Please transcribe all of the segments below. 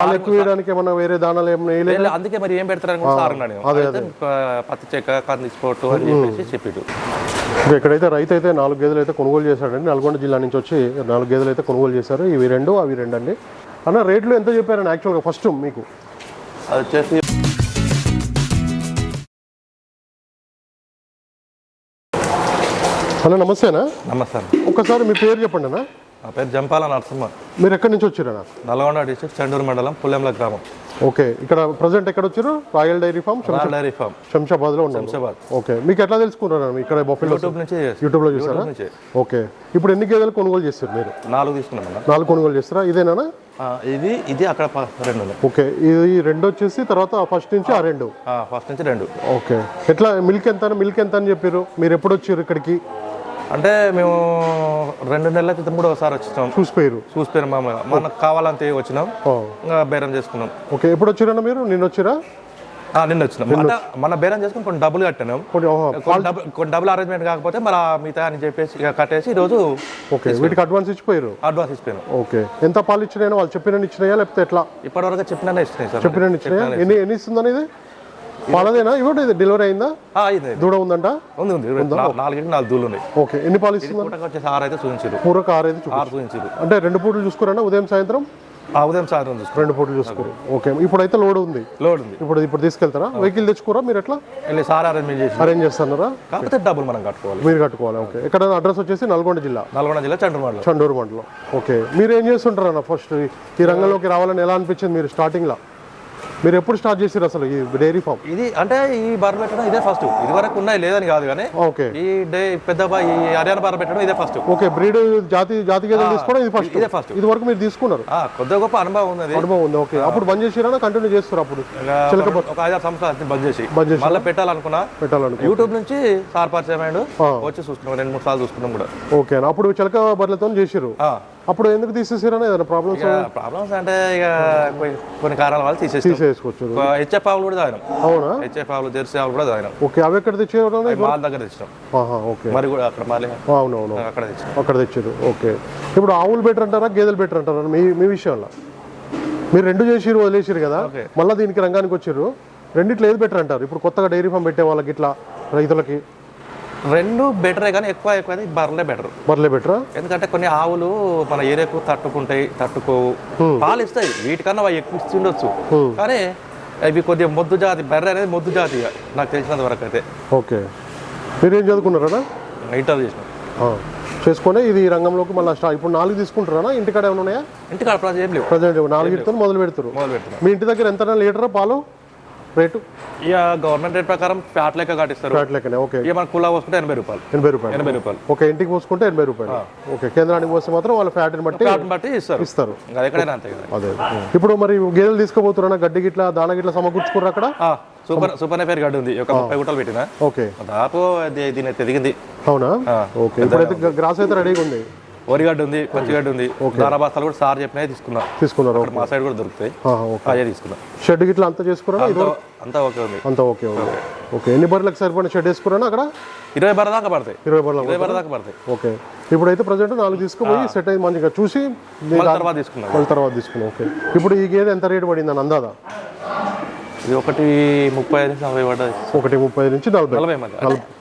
పాలు ఎక్కువ వేయడానికి ఏమన్నా వేరే దానాలు ఏమైనా అందుకే మరి ఏం పెడతారని కూడా సార్ అన్నాడు. పత్తి చెక్క కంది స్పోర్ట్ అని చెప్పేసి చెప్పిండు. ఇంకా ఇక్కడైతే రైతు అయితే నాలుగు గేదెలు అయితే కొనుగోలు చేశాడండి నల్గొండ జిల్లా నుంచి వచ్చి నాలుగు గేదెలు అయితే కొనుగోలు చేశారు. ఇవి రెండు అవి రెండు అండి. అన్న రేట్లు ఎంత చెప్పారని యాక్చువల్గా ఫస్ట్ మీకు? అది వచ్చేసి హలో నమస్తేనా? నమస్తే అన్న. ఒక్కసారి మీ పేరు చెప్పండి అన్న. నా పేరు జంపాల నరసింహ మీరు ఎక్కడి నుంచి వచ్చారన్న నల్గొండ డిస్ట్రిక్ట్ చండూరు మండలం పుల్లెంల గ్రామం. ఓకే ఇక్కడ ప్రజెంట్ ఎక్కడ వచ్చారు? Royal Dairy Farm Royal Dairy Farm. శంషాబాద్లో ఉన్నారు శంషాబాద్. ఓకే మీకు ఎట్లా తెలుసుకున్నారు? ఇక్కడ బొఫెలో యూట్యూబ్ నుంచి చూసారా యూట్యూబ్ నుంచి ఓకే ఇప్పుడు ఎన్ని గేదెలు కొనుగోలు చేస్తారు మీరు? నాలుగు తీసుకున్నాం నాలుగు కొనుగోలు చేస్తారా? ఇదేనా? ఇది ఇది అక్కడ రెండు ఓకే ఇది రెండు వచ్చేసి తర్వాత ఫస్ట్ నుంచి ఆ రెండు. ఫస్ట్ నుంచి రెండు. ఓకే ఎట్లా మిల్క్ ఎంత మిల్క్ ఎంత అని చెప్పారు? మీరు ఎప్పుడు వచ్చారు ఇక్కడికి? అంటే మేము రెండు నెలల క్రితం కూడా ఒకసారి వచ్చినాం. చూసిపోయారు చూసిపోయినాం మామూలుగా మనకు కావాలంతే వచ్చినాం. ఇంకా బేరం చేసుకున్నాం. ఓకే ఎప్పుడు వచ్చిరన్న మీరు? నిన్న వచ్చిరా నిన్న వచ్చినాం. అంటే మన బేరం చేసుకుని కొన్ని డబ్బులు కట్టినాం కొన్ని డబ్బులు అరేంజ్మెంట్ కాకపోతే మరి మిగతా అని చెప్పేసి ఇక కట్టేసి ఈరోజు ఓకే వీటికి అడ్వాన్స్ ఇచ్చిపోయారు అడ్వాన్స్ ఇచ్చిపోయాను. ఓకే. ఎంత పాలు ఇచ్చినాయో వాళ్ళు చెప్పిన ఇచ్చినాయా లేకపోతే ఎట్లా? ఇప్పటివరకు చెప్పినా ఇచ్చినాయి సార్. చెప్పిన ఇచ్చినాయా? ఎన్ని ఎన్ని ఇస్తుందని ఇది? పాలదేనా ఇవ్వండి ఇది డెలివరీ అయిందా? ఇది. దూడ ఉందంట? ఉంది ఉంది నా- నాలుగింటి నాలుగు దూళ్ళు ఉన్నాయి. ఓకే ఎన్ని పాలు ఇస్తుంది పూటకు వచ్చేసి ఆరు అయితే చూపించారు. పూరకు ఆరు ఐదు చూపు ఆరు చూపించారు. అంటే రెండు పూటలు చూసుకురా ఉదయం సాయంత్రం? ఆ ఉదయం సాయంత్రం చూసుకో రెండు పూటలు చూసుకోరు ఓకే ఇప్పుడైతే లోడ్ ఉంది. లోడ్ ఉంది. ఇప్పుడు ఇప్పుడు తీసుకెళ్తారా? వెహికల్ తెచ్చుకోరా మీరు ఎట్లా? సార్ అరేంజ్మెంట్ చేసి అరేంజ్ చేస్తున్నారా? కాకపోతే డబ్బులు మనం కట్టుకోవాలి. మీరు కట్టుకోవాలి ఓకే. ఎక్కడ అడ్రస్ వచ్చేసి? నల్గొండ జిల్లా. నల్గొండ జిల్లా చండ్రు మండలం చండూరు మండలం. ఓకే. మీరు ఏం చేస్తుంటారు ఫస్ట్ ఈ రంగంలోకి రావాలని ఎలా అనిపించింది మీరు స్టార్టింగ్లో మీరు ఎప్పుడు స్టార్ట్ చేసారు అసలు ఈ డైరీ ఫామ్? ఇది అంటే ఈ బార్ పెట్టడం ఇదే ఫస్ట్. ఇది వరకు ఉన్నాయి లేదని కాదు కానీ ఓకే. ఈ డే పెద్ద బా- ఈ హర్యానా బార్ పెట్టడం ఇదే ఫస్ట్. ఓకే బ్రీడ్ జాతి జాతి గేదెలు తీసుకోవడం ఇది ఫస్ట్. ఇదే ఫస్ట్. ఇది వరకు మీరు తీసుకున్నారు? కొద్దిగా గొప్ప అనుభవం ఉన్నది. అనుభవం ఉంది ఓకే. అప్పుడు బంద్ చేసిరా కంటిన్యూ చేస్తారు అప్పుడు? ఒక- ఒక ఐదారు సంవత్సరాలు అవుతుంది బంద్ చేసి. బంద్ చేసి. మళ్ళీ పెట్టాలనుకున్నా. పెట్టాలనుకో యూట్యూబ్ నుంచి సార్ పరిచయం అయ్యాడు. ఆ. వచ్చి చూసుకున్నాం రెండు మూడు సార్లు చూసుకున్నాం కూడా. ఓకే అప్పుడు చిలక బర్రెలతో చేసిరు ఆ. అప్పుడు ఎందుకు తీసేసారని ఏదైనా ప్రాబ్లమ్స్ ప్రాబ్లమ్స్ అంటే ఇక కొన్ని- కారణాల వల్ల తీసేస్తాం తీసేసుకోవచ్చు. హెచ్ఎఫ్ ఆవులు కూడా తాగినాం. అవునా? హెచ్ఎఫ్ ఆవులు జెర్సీ ఆవులు కూడా తాగినాం. ఓకే అవి ఎక్కడ తెచ్చారు అవి మాల దగ్గర తెచ్చినాం. ఆహా ఓకే. మరి కూడా అక్కడ మళ్ళీ అవునవును. అక్కడ తెచ్చినాం. అక్కడ తెచ్చారు ఓకే. ఇప్పుడు ఆవులు బెటర్ అంటారా గేదెలు బెటర్ అంటారా? మీ మీ విషయంలో. మీరు రెండు చేసిరు వదిలేసిరు కదా. మళ్ళీ దీనికి రంగానికి వచ్చారు రెండిట్లో ఏది బెటర్ అంటారు? ఇప్పుడు కొత్తగా డైరీ ఫామ్ పెట్టే వాళ్ళకి ఇట్లా రైతులకి. రెండు బెటరే కానీ ఎక్కువ ఎక్కువ అయితే బర్రెలే బెటర్ బర్లే బెటరా ఎందుకంటే కొన్ని ఆవులు మన ఏరియాకు తట్టుకుంటాయి తట్టుకోవు. పాలు ఇస్తాయి వీటికన్నా అవి ఎక్కువ ఇస్తుండొచ్చు కానీ ఇవి కొద్దిగా మొద్దు జాతి బర్రె అనేది మొద్దు జాతి. నాకు తెలిసినంత వరకు అయితే. ఓకే. మీరు ఏం చదువుకున్నారా ఇంటర్ చేసిన. చేసుకొని ఇది రంగంలోకి మళ్ళీ స్టార్ట్. ఇప్పుడు నాలుగు తీసుకుంటారా ఇంటికాడ ఏమైనా ఉన్నాయా? ఇంటికాడ లేవు. ప్రజెంట్ నాలుగు ఇటుతో మొదలు పెడతారు. మొదలు పెడుతున్నాం మీ ఇంటి దగ్గర ఎంత లీటరా పాలు? రేటు ఇక గవర్నమెంట్ రేట్ ప్రకారం ఫ్యాట్ లెక్క కట్టిస్తారు. ఫ్యాట్ లెక్కనే ఓకే. ఇక మన కులా పోసుకుంటే ఎనభై రూపాయలు. ఎనభై రూపాయలు. ఎనభై రూపాయలు. ఓకే ఇంటికి పోసుకుంటే ఎనభై రూపాయలు. ఓకే కేంద్రానికి పోస్తే మాత్రం వాళ్ళ ఫ్యాట్ని బట్టి ఫ్యాట్ని బట్టి ఇస్తారు. ఇస్తారు. ఎక్కడైనా అంతే కదా. అదే. ఇప్పుడు మరి గేదెలు తీసుకోబోతున్నా గడ్డి గిట్ల దాన గిట్ల సమకూర్చుకుర్రు అక్కడ? ఆ, సూపర్ సూపర్ పేరు గడ్డి ఉంది. ఒక ముప్పై గుట్టలు పెట్టిన. ఓకే. దాదాపు అది- దీని ఎదిగింది అవునా? ఓకే ఇప్పుడైతే గ్రాస్ అయితే రెడీగా ఉంది. వరిగడ్డ ఉంది పచ్చిగడ్డ ఉంది. దానా బస్తాలు కూడా సార్ చెప్పినవి తీసుకున్నా. తీసుకున్నారు మా సైడ్ కూడా దొరుకుతాయి. అదే తీసుకున్నా. షెడ్ గిట్ల అంతా చేసుకురా ఇది అంతా- ఓకే ఉంది. అంతా ఓకే ఓకే. ఓకే. ఎన్ని బర్రెలకు సరిపడిన షెడ్ వేసుకురా అక్కడ? ఇరవై బర్ర దాకా పడతాయి. ఇరవై బర్రెలకు ఇరవై బర్ర దాకా పడతాయి. ఓకే. ఇప్పుడైతే ప్రజెంట్ నాలుగు తీసుకుపోయి సెట్ అయింది మంచిగా చూసి తర్వాత తీసుకున్నాం మళ్ళీ తర్వాత తీసుకున్నాం ఓకే. ఇప్పుడు ఈ గేదె ఎంత రేటు పడింది అని అందాదా? ఇది ఒకటి ముప్పై ఐదు నుంచి నలభై పడ్డది. ఒకటి ముప్పై నుంచి నలభై. నలభై మధ్య.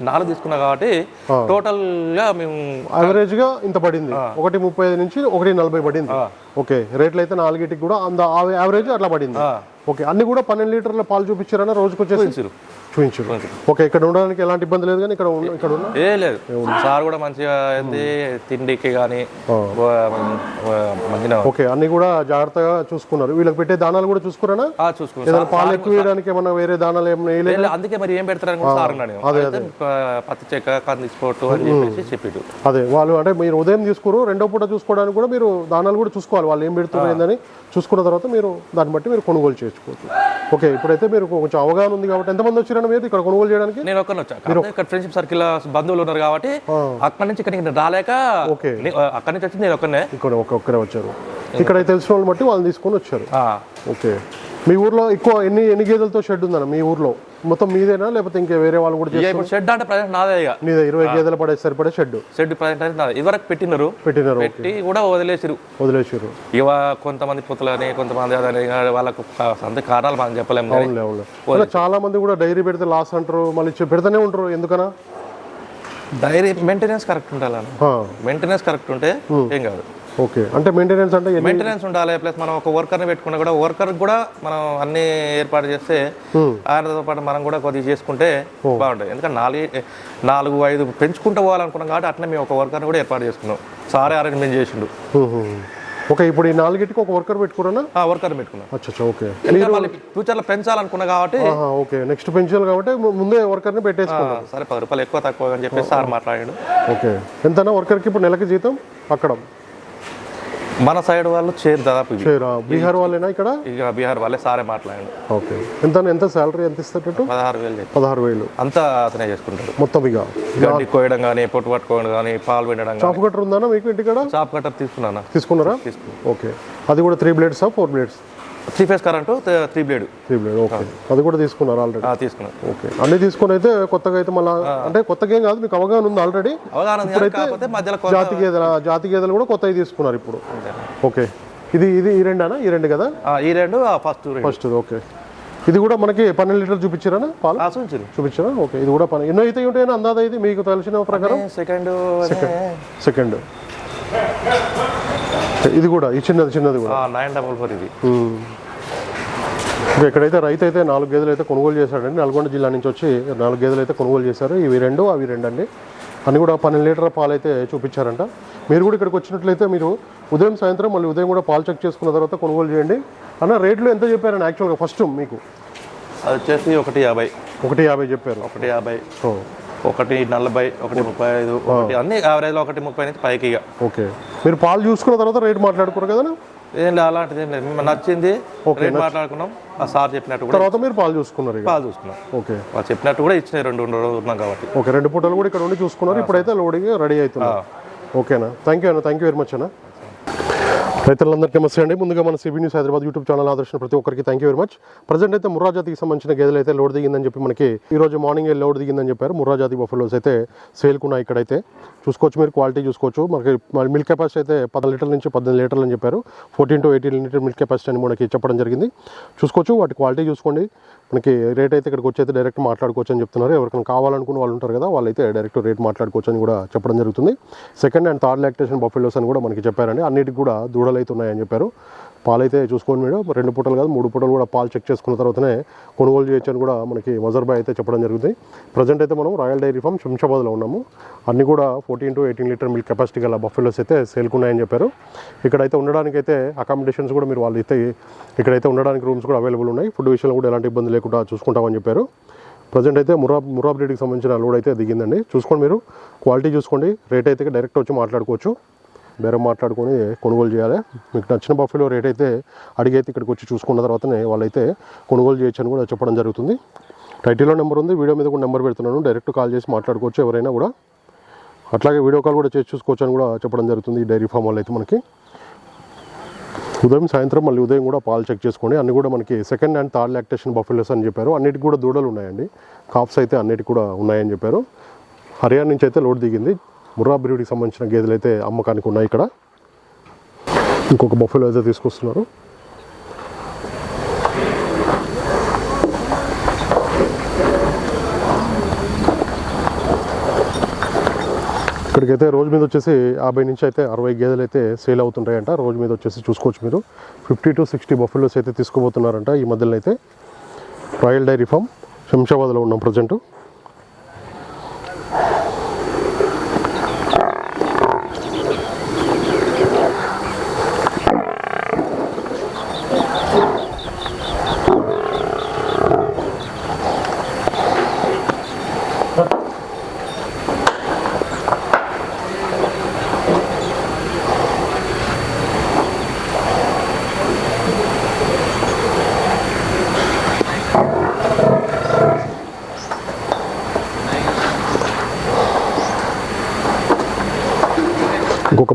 నాలుగు తీసుకున్నా కాబట్టి టోటల్గా మేము యావరేజ్గా ఇంత పడింది. ఒకటి ముప్పై ఐదు నుంచి ఒకటి నలభై పడింది. ఓకే రేట్లు అయితే నాలుగిటికి కూడా అంద యావరేజ్ అట్లా పడింది. ఓకే అన్ని కూడా పన్నెండు లీటర్ల పాలు చూపించారన్నా రోజుకి వచ్చేసి చూపించారు. ఓకే ఇక్కడ ఉండడానికి ఎలాంటి ఇబ్బంది లేదు కానీ ఇక్కడ ఇక్కడ ఏ లేదు. సార్ కూడా మంచిగా ఏంది తిండికి కానీ ఓకే అన్ని కూడా జాగ్రత్తగా చూసుకున్నారు. వీళ్ళకి పెట్టే దానాలు కూడా చూసుకున్నారా? చూసుకున్నాం. ఏదైనా పాలు ఎక్కువ వేయడానికి ఏమన్నా వేరే దానాలు ఏమైనా అందుకే మరి ఏం పెడతారని. అయితే ప- పత్తి చెక్క కంది స్పోర్ట్ అని చెప్పేసి చెప్పిండు. అదే వాళ్ళు అంటే మీరు ఉదయం తీసుకురు రెండో పూట చూసుకోవడానికి కూడా మీరు దానాలు కూడా చూసుకోవాలి. వాళ్ళు ఏం పెడుతున్నారు ఏందని చూసుకున్న తర్వాత మీరు దాన్ని బట్టి మీరు కొనుగోలు చేసుకోవచ్చు. ఓకే ఇప్పుడైతే మీరు కొంచెం అవగాహన ఉంది కాబట్టి ఎంతమంది వచ్చారని మీరు ఇక్కడ కొనుగోలు చేయడానికి? నేను ఒక్కరిని వచ్చా. కాకపోతే ఇక్కడ ఫ్రెండ్షిప్ సర్కిల్ బంధువులు ఉన్నారు కాబట్టి అక్కడి నుంచి ఇక్కడికి నేను రాలేక ఓకే. అక్కడి నుంచి వచ్చి నేను ఒక్కనే ఇక్కడ ఒక ఒక్కరే వచ్చారు. ఇక్కడ తెలిసిన వాళ్ళని బట్టి వాళ్ళని తీసుకొని వచ్చారు. ఆ, ఓకే. మీ ఊర్లో ఎక్కువ ఎన్ని ఎన్ని గేదెలతో షెడ్ ఉందన్న మీ ఊర్లో? మొత్తం మీదేనా? లేకపోతే ఇంకా వేరే వాళ్ళు కూడా ఇప్పుడు షెడ్ అంటే ప్రజెంట్ నాదే ఇక మీద ఇరవై గేదెలు పడే సరిపడే షెడ్. షెడ్ ప్రజెంట్ అంటే నాదే. ఇదివరకు పెట్టినారు. పెట్టినారు పెట్టి కూడా వదిలేసిరు వదిలేసారు ఇవ కొంతమంది పుత్తులని కొంతమంది అదని వాళ్ళకు అంతే కారణాలు మనం చెప్పలేము చాలా మంది కూడా డైరీ పెడితే లాస్ అంటారు మళ్ళీ పెడతానే ఉంటారు ఎందుకనా? డైరీ మెయింటెనెన్స్ కరెక్ట్ ఉండాలి మెయింటెనెన్స్ కరెక్ట్ ఉంటే ఏం కాదు. ఓకే. అంటే మెయింటెనెన్స్ అంటే మెయింటెనెన్స్ ఉండాలి ప్లస్ మనం ఒక వర్కర్ని పెట్టుకున్నా కూడా వర్కర్ కూడా మనం అన్ని ఏర్పాటు చేస్తే ఆయనతో పాటు మనం కూడా కొద్దిగా చేసుకుంటే బాగుంటుంది. ఎందుకంటే నాలుగు నాలుగు ఐదు పెంచుకుంటూ పోవాలనుకున్నాం కాబట్టి అట్లనే మేము ఒక వర్కర్ని కూడా ఏర్పాటు చేసుకున్నాం. సారే అరేంజ్మెంట్ చేసిండు. ఓకే ఇప్పుడు ఈ నాలుగిటికి ఒక వర్కర్ పెట్టుకున్నానా? ఆ వర్కర్ని పెట్టుకున్నాం. అచ్చా ఓకే. మళ్ళీ ఫ్యూచర్లో పెంచాలనుకున్నా కాబట్టి ఓకే. నెక్స్ట్ పెన్షన్ కాబట్టి ముందే వర్కర్ని పెట్టేసుకో ఆ, సరే పది రూపాయలు ఎక్కువ తక్కువ అని చెప్పేసి సార్ మాట్లాడాడు. ఓకే. ఎంతనా వర్కర్కి ఇప్పుడు నెలకి జీతం అక్కడ. మన సైడ్ వాళ్ళు చేరు దాదాపు బీహార్ వాళ్ళేనా ఇక్కడ? ఇక బీహార్ వాళ్ళే సారే మాట్లాడాడు ఓకే. ఎంత ఎంత శాలరీ ఎంత ఇస్తారట పదహారు వేలు పదహారు వేలు. అంతా అతనే చేసుకుంటాడు. మొత్తం ఇక? గడ్డి కోయడం కానీ పొట్టు పట్టుకోవడం కానీ పాలు కానీ చాపు కట్టర్ ఉందా మీకు ఇంటికాడ? చాప్ కట్టర్ తీసుకున్నాను? తీసుకున్నారా? ఓకే. అది కూడా three బ్లేడ్సా four blades? Three phase current three blade. Three blade okay. అది కూడా తీసుకున్నారు ఆల్రెడీ తీసుకున్నాను ఓకే. అన్ని తీసుకొని అయితే కొత్తగా అయితే మళ్ళీ అంటే కొత్తగా ఏం కాదు మీకు అవగాహన ఉంది ఆల్రెడీ అవగాహన మధ్యలో జాతి గేదెల జాతి గేదెలు కూడా కొత్తవి తీసుకున్నారు ఇప్పుడు. ఓకే. ఇది ఇది ఈ రెండానా? ఈ రెండు కదా? ఈ రెండు ఫస్ట్ ఫస్ట్ ఓకే. ఇది కూడా మనకి పన్నెండు లీటర్ చూపించారా పాలు? చూపించారు. చూపించారా? ఓకే. ఇది కూడా పని ఎన్నో అయితే ఉంటాయని అందాదా ఇది? మీకు తెలిసిన ప్రకారం? సెకండ్ సెకండ్ ఇది కూడా ఈ చిన్నది చిన్నది కూడా. నైన్ డబల్ ఫోర్ ఇది. ఇక్కడైతే రైతు అయితే నాలుగు గేదెలు అయితే కొనుగోలు చేశాడండి నల్గొండ జిల్లా నుంచి వచ్చి నాలుగు గేదెలు అయితే కొనుగోలు చేశారు. ఇవి రెండు అవి రెండు అండి. అన్ని కూడా పన్నెండు లీటర్ల పాలు అయితే చూపించారంట. మీరు కూడా ఇక్కడికి వచ్చినట్లయితే మీరు ఉదయం సాయంత్రం మళ్ళీ ఉదయం కూడా పాలు చెక్ చేసుకున్న తర్వాత కొనుగోలు చేయండి. అన్న రేట్లు ఎంత చెప్పారండి యాక్చువల్గా ఫస్ట్ మీకు? అది వచ్చేసి ఒకటి యాభై. ఒకటి యాభై చెప్పారు. ఒకటి యాభై. ఓ, ఒకటి నలభై ఒకటి ముప్పై ఐదు ఒకటి అన్ని యావరేజ్లో ఒకటి ముప్పై నుంచి పైకి ఇక. ఓకే. మీరు పాలు చూసుకున్న తర్వాత రేట్ మాట్లాడుకోరు కదా ఏం లేదు అలాంటిది ఏం లేదు. మేము నచ్చింది రేట్ మాట్లాడుకున్నాం. ఆ సార్ చెప్పినట్టు కూడా తర్వాత మీరు పాలు చూసుకున్నారు పాలు చూసుకున్నాం. ఓకే. వాళ్ళు చెప్పినట్టు కూడా ఇచ్చినాయి రెండు రోజులు ఉన్నాం కాబట్టి. ఓకే రెండు పూటలు కూడా ఇక్కడ ఉండి చూసుకున్నారు. ఇప్పుడైతే లోడింగ్ రెడీ అవుతున్నారు. ఓకేనా? థ్యాంక్ యూ అన్న థ్యాంక్ యూ వెరీ మచ్ అన్న. రైతులందరికీ నమస్తే అండి. ముందుగా మన CB news Hyderabad YouTube channel ఆదర్శించిన ప్రతి ఒక్కరికి thank you very much present అయితే ముర్రాజాతికి సంబంధించిన గేదెలు అయితే లోడ్ దిగిందని చెప్పి మనకి ఈ రోజు మార్నింగ్ లోడ్ దిగిందని చెప్పారు. ముర్రాజాతి బఫలోస్ అయితే సేల్కున్నాయి ఇక్కడైతే. చూసుకోవచ్చు మీరు క్వాలిటీ చూసుకోవచ్చు. మనకి మిల్క్ కెపాసిటీ అయితే పది లీటర్ల నుంచి పద్దెనిమిది లీటర్లు అని చెప్పారు. Fourteen to eighteen litre milk capacity అని మనకి చెప్పడం జరిగింది. చూసుకోవచ్చు వాటి క్వాలిటీ చూసుకోండి. మనకి రేట్ అయితే ఇక్కడికి వచ్చి అయితే డైరెక్ట్ మాట్లాడుకోవచ్చు అని చెప్తున్నారు. ఎవరికైనా కావాలనుకున్న వాళ్ళు ఉంటారు కదా వాళ్ళైతే డైరెక్ట్ రేట్ మాట్లాడుకోవచ్చు అని కూడా చెప్పడం జరుగుతుంది. Second and third lactation buffaloes అని కూడా మనకి చెప్పారండి. అన్నిటికి కూడా దూడలు అయితే ఉన్నాయని చెప్పారు. పాలైతే చూసుకోండి మేడం. రెండు పూటలు కాదు మూడు పూటలు కూడా పాలు చెక్ చేసుకున్న తర్వాతనే కొనుగోలు చేయొచ్చని కూడా మనకి మజర్బాయ్ అయితే చెప్పడం జరుగుతుంది. ప్రజెంట్ అయితే మనం రాయల్ డైరీ ఫామ్ శంషాబాద్లో ఉన్నాము. అన్ని కూడా fourteen to eighteen litre milk capacity గల బఫెలోస్ అయితే సేల్కున్నాయని చెప్పారు. ఇక్కడైతే ఉండడానికి అయితే అకామిడేషన్స్ కూడా మీరు వాళ్ళు అయితే ఇక్కడైతే ఉండడానికి రూమ్స్ కూడా అవైలబుల్ ఉన్నాయి. ఫుడ్ విషయంలో కూడా ఎలాంటి ఇబ్బంది లేకుండా చూసుకుంటామని చెప్పారు. ప్రజెంట్ అయితే మురా మురా సంబంధించిన లోడ్ అయితే దిగిందండి. చూసుకోండి మీరు. క్వాలిటీ చూసుకోండి. రేట్ అయితే డైరెక్ట్ వచ్చి మాట్లాడుకోవచ్చు. బేరం మాట్లాడుకొని కొనుగోలు చేయాలి. మీకు నచ్చిన బఫెలో రేట్ అయితే అడిగైతే ఇక్కడికి వచ్చి చూసుకున్న తర్వాతనే వాళ్ళైతే కొనుగోలు చేయొచ్చు అని కూడా చెప్పడం జరుగుతుంది. టైటిల్లో నెంబర్ ఉంది. వీడియో మీద కూడా నెంబర్ పెడుతున్నాను. డైరెక్ట్ కాల్ చేసి మాట్లాడుకోవచ్చు ఎవరైనా కూడా. అట్లాగే వీడియో కాల్ కూడా చేసి చూసుకోవచ్చు అని కూడా చెప్పడం జరుగుతుంది ఈ డైరీ ఫామ్ వాళ్ళు అయితే మనకి. ఉదయం సాయంత్రం మళ్ళీ ఉదయం కూడా పాలు చెక్ చేసుకోండి. అన్ని కూడా మనకి second and third lactation buffaloes అని చెప్పారు. అన్నిటికి కూడా దూడలు ఉన్నాయండి. కాప్స్ అయితే అన్నిటికి కూడా ఉన్నాయని చెప్పారు. హర్యానా నుంచి అయితే లోడ్ దిగింది. ముర్రా బ్రీడ్కి సంబంధించిన గేదెలు అయితే అమ్మకానికి ఉన్నాయి ఇక్కడ. ఇంకొక బఫెలో అయితే తీసుకొస్తున్నారు. ఇక్కడికైతే రోజు మీద వచ్చేసి యాభై నుంచి అయితే అరవై గేదెలు అయితే సేల్ అవుతుంటాయంట. రోజు మీద వచ్చేసి చూసుకోవచ్చు మీరు. ఫిఫ్టీ టు సిక్స్టీ బఫెలోస్ అయితే తీసుకోబోతున్నారంట ఈ మధ్యలో అయితే. రాయల్ డైరీ ఫామ్ శంషాబాద్లో ఉన్నాం ప్రజెంటు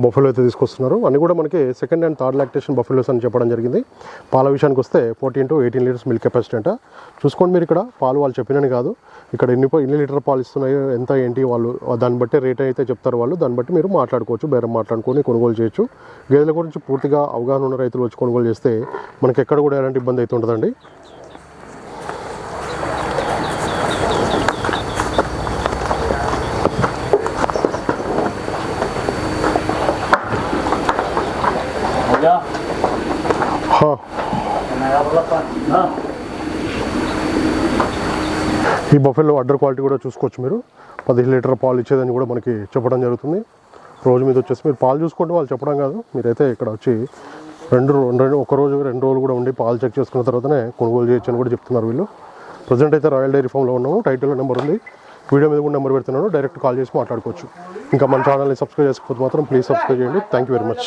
బఫెలో అయితే తీసుకొస్తున్నారు. అన్నీ కూడా మనకి second and third lactation buffaloes అని చెప్పడం జరిగింది. పాల విషయానికి వస్తే fourteen to eighteen litres milk capacity అంట. చూసుకోండి మీరు ఇక్కడ పాలు వాళ్ళు చెప్పినని కాదు. ఇక్కడ ఎన్ని ఎన్ని లీటర్ పాలు ఇస్తున్నాయో ఎంత ఏంటి వాళ్ళు దాన్ని బట్టి రేట్ అయితే చెప్తారు వాళ్ళు. దాన్ని బట్టి మీరు మాట్లాడుకోవచ్చు బేరం మాట్లాడుకొని కొనుగోలు చేయొచ్చు. గేదెల గురించి పూర్తిగా అవగాహన ఉన్న రైతులు వచ్చి కొనుగోలు చేస్తే మనకి ఎక్కడ కూడా ఎలాంటి ఇబ్బంది అయితే ఉండదండి. ఈ బఫెల్లో అడ్డర్ క్వాలిటీ కూడా చూసుకోవచ్చు మీరు. పదిహేను లీటర్ పాలు ఇచ్చేదని కూడా మనకి చెప్పడం జరుగుతుంది. రోజు మీద వచ్చేసి మీరు పాలు చూసుకుంటే వాళ్ళు చెప్పడం కాదు. మీరైతే ఇక్కడ వచ్చి రెండు రెండు ఒక రోజు రెండు రోజులు కూడా ఉండి పాలు చెక్ చేసుకున్న తర్వాతనే కొనుగోలు చేయొచ్చు అని కూడా చెప్తున్నారు వీళ్ళు. ప్రజెంట్ అయితే రాయల్ డైరీ ఫామ్లో ఉన్నాము. టైటిల్లో నెంబర్ ఉంది. వీడియో మీద కూడా నెంబర్ పెడుతున్నాను. డైరెక్ట్ కాల్ చేసి మాట్లాడుకోవచ్చు. ఇంకా మన ఛానల్ని సబ్స్క్రైబ్ చేసుకోకపోతే మాత్రం ప్లీజ్ సబ్స్క్రైబ్ చేయండి. Thank you very much.